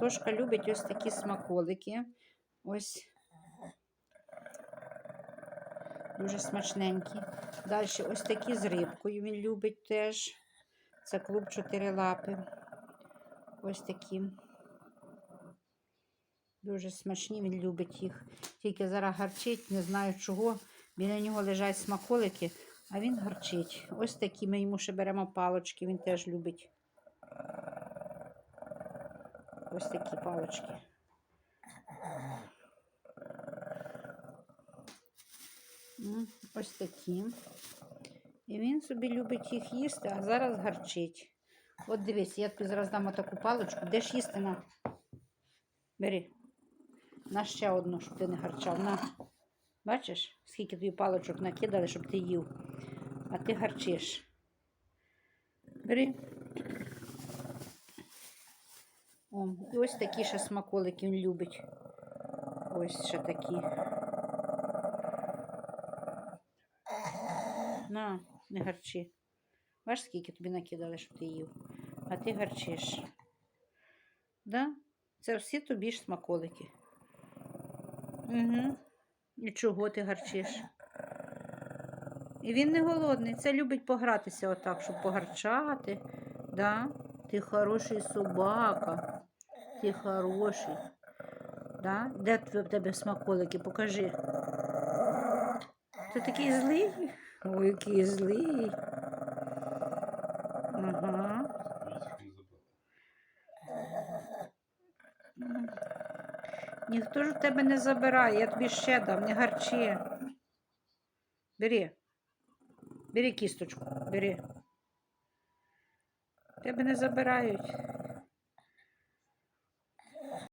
Тошка любить ось такі смаколики. Ось. Дуже смачненькі. Далі ось такі з рибкою він любить теж. Це клуб чотири лапи. Ось такі. Дуже смачні, він любить їх. Тільки зараз гарчить, не знаю чого. Біля нього лежать смаколики, а він гарчить. Ось такі ми йому ще беремо палочки, він теж любить. Ось такі палочки. Ось такі. І він собі любить їх їсти, а зараз гарчить. От дивись, я тобі зараз дам таку паличку. Де ж їсти на? Бери. На ще одну, щоб ти не гарчав. На. Бачиш, скільки тобі паличок накидали, щоб ти їв. А ти гарчиш. Бери. О, ось такі ще смаколики він любить. Ось ще такі. На, не гарчи. Бачиш, скільки тобі накидали, щоб ти їв. А ти гарчиш. Да? Це всі тобі ж смаколики. Угу. І чого ти гарчиш? І він не голодний. Це любить погратися отак, щоб погарчати. Да? Ти хороший собака. Ти хороший. Да? Де в тебе смаколики? Покажи. Ти такий злий? Ой, який злий. Ага. Ніхто ж у тебе не забирає, я тобі ще дам, не гарчи. Бери. Бери кісточку, бери. Тебе не забирають.